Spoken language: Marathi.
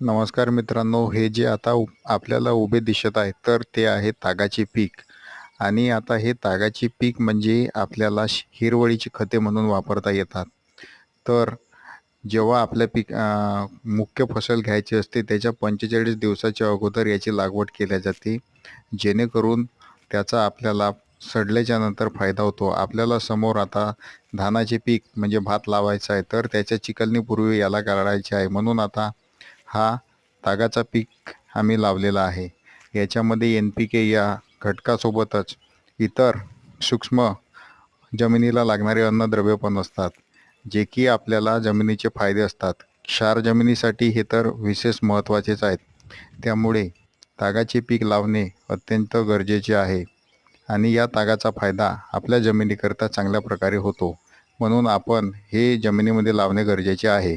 नमस्कार मित्रांनो हे जे आता आपल्याला उभे दिसत आहे तर ते आहे तागाचे पीक. आणि आता हे तागाचे पीक म्हणजे आपल्याला श- हिरवळीची खते म्हणून वापरता येतात. तर जेव्हा आपल्या पीक मुख्य फसल घ्यायची असते त्याच्या पंचेचाळीस दिवसाच्या अगोदर याची लागवड केल्या जाते. जेणेकरून त्याचा आपल्याला सडल्याच्या नंतर फायदा होतो. आपल्याला समोर आता धानाचे पीक म्हणजे भात लावायचा आहे तर त्याच्या चिकलणीपूर्वी याला काढायचे आहे. म्हणून आता हा तागाचा पीक आम्ही लावलेला आहे. याच्यामध्ये एन पी के या घटकासोबतच इतर सूक्ष्म जमिनीला लागणारे अन्नद्रव्य पण असतात जे की आपल्याला जमिनीचे फायदे असतात. क्षार जमिनीसाठी हे तर विशेष महत्त्वाचेच आहेत. त्यामुळे तागाचे पीक लावणे अत्यंत गरजेचे आहे आणि या तागाचा फायदा आपल्या जमिनीकरता चांगल्या प्रकारे होतो. म्हणून आपण हे जमिनीमध्ये लावणे गरजेचे आहे.